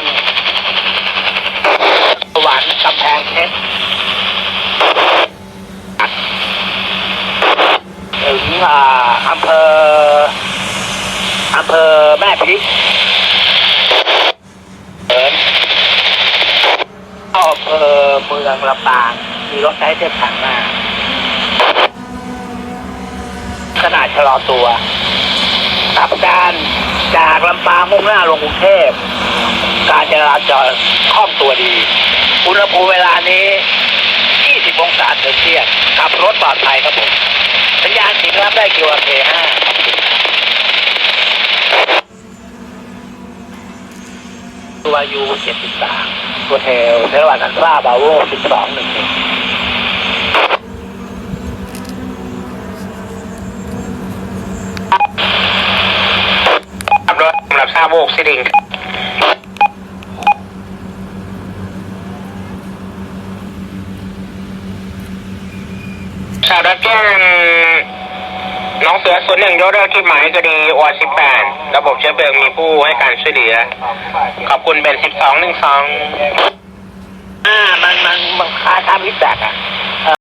รสวรรค์กำแพงเพชรถึงอ่าอำเภออำเภอแม่พริกเอิญอำเภอเมืองลำปางมีรถใช้เส้นทางมาขนาดชะลอตัวขับการจากลำปางมุ่งหน้าลงกรุงเทพ การจราจรคล่องตัวดี อุณหภูมิเวลานี้ 20 องศาเซลเซียสขับรถปลอดภัยครับผม สัญญาณสีน้ำได้คิวอาเคห้าตัวยู73ตัวเทลเทลวันอันซ่าบาโว12หนึ่งหนึ่งขับรถสำหรับซาโบกสิริง ชาวรับแจ้งน้องเสือส่วนหนึ่งยกเลิกที่หมายคดีวสิบแปดระบบเชื้อเพลิงมีผู้ให้การช่วยเหลือ ขอบคุณเบนสิบสองหนึ่งสองอ่ามันมันมันคาทามิตรแตกอะ